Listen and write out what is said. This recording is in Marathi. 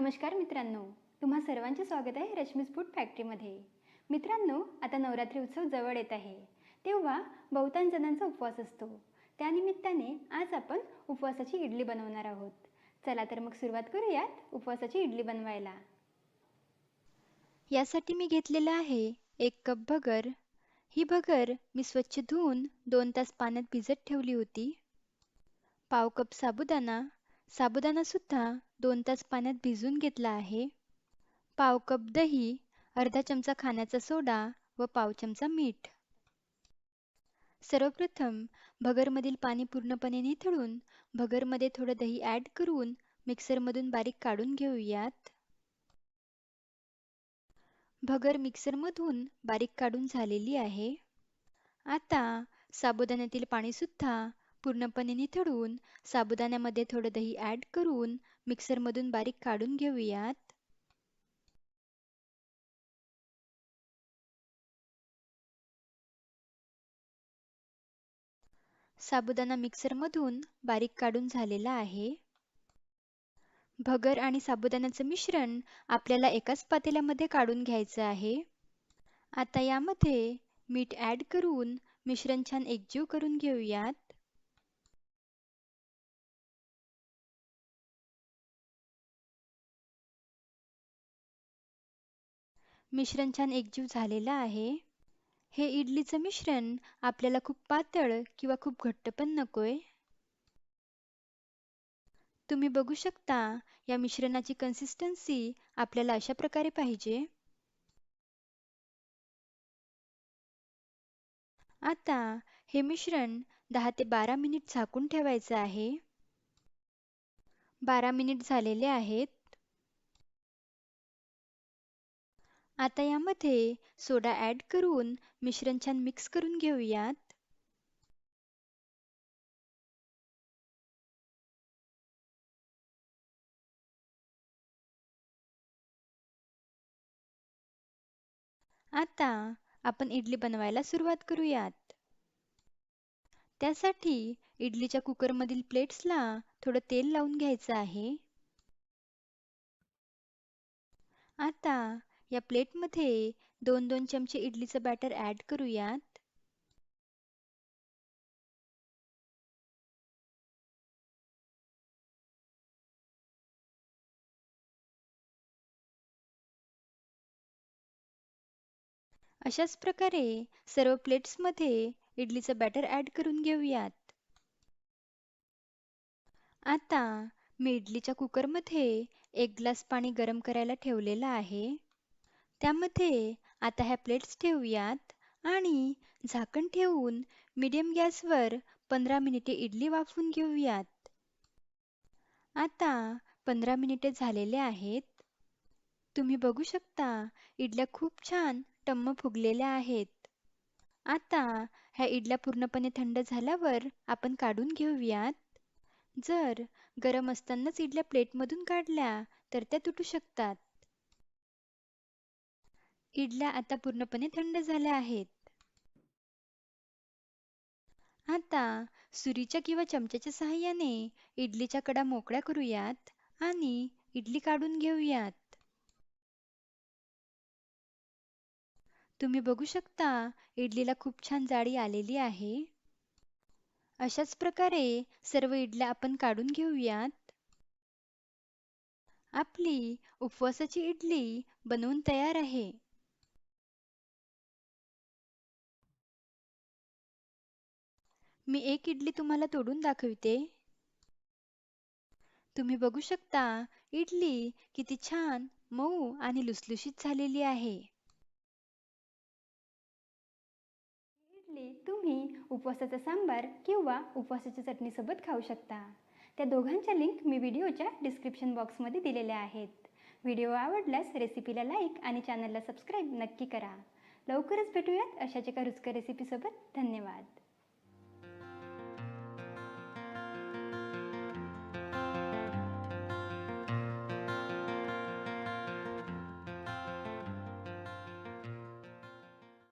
नमस्कार मित्रांनो तुम्हा सर्वांचे स्वागत आहे रश्मीज फूड फॅक्टरीमध्ये. मित्रांनो आता नवरात्री उत्सव जवळ येत आहे. तेव्हा बहुतांश जणांचा उपवास असतो. त्यानिमित्ताने आज आपण उपवासाची इडली बनवणार आहोत. चला तर मग सुरुवात करूयात उपवासाची इडली बनवायला. यासाठी मी घेतलेलं आहे एक कप भगर. ही भगर मी स्वच्छ धुवून दोन तास पाण्यात भिजत ठेवली होती. पाव कप साबुदाणा साबुदाणासुद्धा दोन तास पाण्यात भिजून घेतला आहे. पाव कप दही अर्धा चमचा खाण्याचा सोडा व पाव चमचा मीठ. सर्वप्रथम भगरमधील पाणी पूर्णपणे निथळून भगरमध्ये थोडं दही ॲड करून मिक्सरमधून बारीक काढून घेऊयात. भगर मिक्सरमधून बारीक काढून झालेली आहे. आता साबुदाण्यातील पाणीसुद्धा पूर्णपणे निथळून साबुदाण्यामध्ये थोडं दही ॲड करून मिक्सरमधून बारीक काढून घेऊयात. साबुदाणा मिक्सरमधून बारीक काढून झालेला आहे. भगर आणि साबुदाण्याचं मिश्रण आपल्याला एकाच पातेल्यामध्ये काढून घ्यायचं आहे. आता यामध्ये मीठ ॲड करून मिश्रण छान एकजीव करून घेऊयात. मिश्रण छान एकजीव झालेलं आहे. हे इडलीचं मिश्रण आपल्याला खूप पातळ किंवा खूप घट्ट पण नकोय. तुम्ही बघू शकता या मिश्रणाची कन्सिस्टन्सी आपल्याला अशा प्रकारे पाहिजे. आता हे मिश्रण दहा ते बारा मिनिट झाकून ठेवायचं आहे. बारा मिनिट झालेले आहेत. आता यामध्ये सोडा ॲड करून मिश्रण छान मिक्स करून घेऊयात. आता आपण इडली बनवायला सुरुवात करूयात. त्यासाठी इडलीच्या कुकरमधील प्लेट्सला थोडं तेल लावून घ्यायचं आहे. आता या प्लेटमध्ये दोन दोन चमचे इडलीचं बॅटर ॲड करूयात. अशाच प्रकारे सर्व प्लेट्समध्ये इडलीचं बॅटर ॲड करून घेऊयात. आता मी इडलीच्या कुकरमध्ये एक ग्लास पाणी गरम करायला ठेवलेलं आहे. त्यामध्ये आता ह्या प्लेट्स ठेवूयात आणि झाकण ठेवून मीडियम गॅसवर पंधरा मिनिटे इडली वाफवून घेऊयात. आता पंधरा मिनिटे झालेले आहेत. तुम्ही बघू शकता इडल्या खूप छान टम्म फुगलेल्या आहेत. आता ह्या इडल्या पूर्णपणे थंड झाल्यावर आपण काढून घेऊयात. जर गरम असतानाच इडल्या प्लेटमधून काढल्या तर त्या तुटू शकतात. इडल्या आता पूर्णपणे थंड झाल्या आहेत. आता सुरीच्या किंवा चमच्याच्या सहाय्याने इडलीच्या कडा मोकळ्या करूयात आणि इडली काढून घेऊयात. तुम्ही बघू शकता इडलीला खूप छान जाळी आलेली आहे. अशाच प्रकारे सर्व इडल्या आपण काढून घेऊयात. आपली उपवासाची इडली बनवून तयार आहे. मी एक इडली तुम्हाला तोडून दाखविते. तुम्ही बघू शकता इडली किती छान मऊ आणि लुसलुशीत झालेली आहे. इडली तुम्ही उपवासाचा सांबार किंवा उपवासाच्या चटणीसोबत खाऊ शकता. त्या दोघांच्या लिंक मी व्हिडिओच्या डिस्क्रिप्शन बॉक्समध्ये दिलेल्या आहेत. व्हिडिओ आवडल्यास रेसिपीला लाईक आणि चॅनलला सबस्क्राईब नक्की करा. लवकरच भेटूयात अशाच एका रुचकर रेसिपीसोबत धन्यवाद.